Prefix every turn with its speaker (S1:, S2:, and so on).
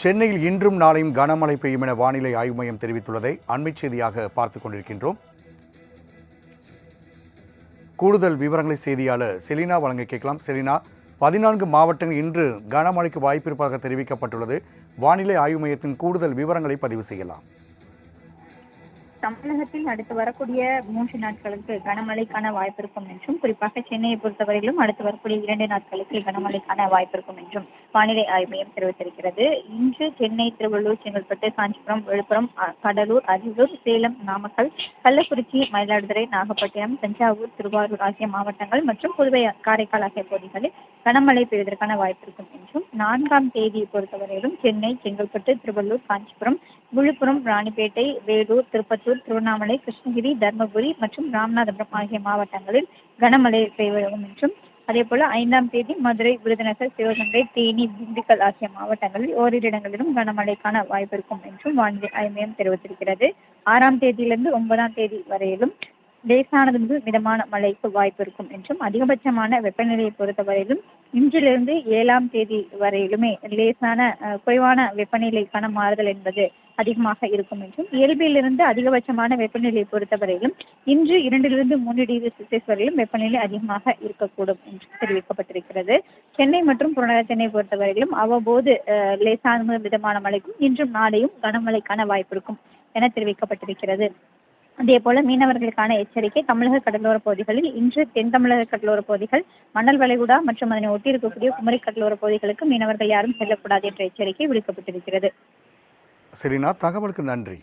S1: சென்னையில் இன்றும் நாளையும் கனமழை பெய்யும் என வானிலை ஆய்வு மையம் தெரிவித்துள்ளதை அண்மைச் செய்தியாக பார்த்துக் கொண்டிருக்கின்றோம். கூடுதல் விவரங்களை செய்தியாளர் செலினா வழங்க கேட்கலாம். செலினா பதினான்கு மாவட்டங்கள் இன்று கனமழைக்கு வாய்ப்பிருப்பதாக தெரிவிக்கப்பட்டுள்ளது. வானிலை ஆய்வு மையத்தின் கூடுதல் விவரங்களை பதிவு செய்யலாம்.
S2: தமிழகத்தில் அடுத்து வரக்கூடிய மூன்று நாட்களுக்கு கனமழைக்கான வாய்ப்பு இருக்கும் என்றும் குறிப்பாக சென்னையை பொறுத்தவரையிலும் அடுத்து வரக்கூடிய இரண்டு நாட்களுக்கு கனமழைக்கான வாய்ப்பு இருக்கும் என்றும் வானிலை ஆய்வு மையம் தெரிவித்திருக்கிறது. இன்று சென்னை திருவள்ளூர் செங்கல்பட்டு காஞ்சிபுரம் விழுப்புரம் அ- கடலூர் அரியலூர் சேலம் நாமக்கல் கள்ளக்குறிச்சி மயிலாடுதுறை நாகப்பட்டினம் தஞ்சாவூர் திருவாரூர் ஆகிய மாவட்டங்கள் மற்றும் புதுவை காரைக்கால் ஆகிய பகுதிகளில் கனமழை பெய்வதற்கான வாய்ப்பு இருக்கும் என்றும் நான்காம் தேதியை பொறுத்தவரையிலும் சென்னை செங்கல்பட்டு திருவள்ளூர் காஞ்சிபுரம் விழுப்புரம் ராணிப்பேட்டை வேலூர் திருப்பத்தூர் திருவண்ணாமலை கிருஷ்ணகிரி தர்மபுரி மற்றும் ராமநாதபுரம் ஆகிய மாவட்டங்களில் கனமழை பெய்யும் என்றும் அதே போல ஐந்தாம் தேதி மதுரை விருதுநகர் சிவகங்கை தேனி திண்டுக்கல் ஆகிய மாவட்டங்களில் ஓரிரு இடங்களிலும் கனமழைக்கான வாய்ப்பு இருக்கும் என்றும் வானிலை ஆய்வு மையம் தெரிவித்திருக்கிறது. ஆறாம் தேதியிலிருந்து ஒன்பதாம் தேதி வரையிலும் லேசானது முதல் மிதமான மழைக்கு வாய்ப்பு இருக்கும் என்றும் அதிகபட்சமான வெப்பநிலையை பொறுத்தவரையிலும் இன்றிலிருந்து ஏழாம் தேதி வரையிலுமே லேசான குறைவான வெப்பநிலைக்கான மாறுதல் என்பது அதிகமாக இருக்கும் என்றும் இயல்பிலிருந்து அதிகபட்சமான வெப்பநிலையை பொறுத்தவரையிலும் இன்று இரண்டிலிருந்து மூன்று டிகிரி செல்சியஸ் வரையிலும் வெப்பநிலை அதிகமாக இருக்கக்கூடும் என்று தெரிவிக்கப்பட்டிருக்கிறது. சென்னை மற்றும் புறநகர் சென்னை பொறுத்தவரையிலும் அவ்வப்போது லேசான மிதமான மழைக்கும் இன்றும் நாளையும் கனமழைக்கான வாய்ப்பு இருக்கும் என தெரிவிக்கப்பட்டிருக்கிறது. அதே போல மீனவர்களுக்கான எச்சரிக்கை தமிழக கடலோர பகுதிகளில் இன்று தென் தமிழக கடலோர பகுதிகள் மணல் வளைகுடா மற்றும் அதனை ஒட்டி இருக்கக்கூடிய குமரி கடலோர பகுதிகளுக்கு மீனவர்கள் யாரும் செல்லக்கூடாது என்ற எச்சரிக்கை விடுக்கப்பட்டிருக்கிறது.
S1: செலினா தகவலுக்கு நன்றி.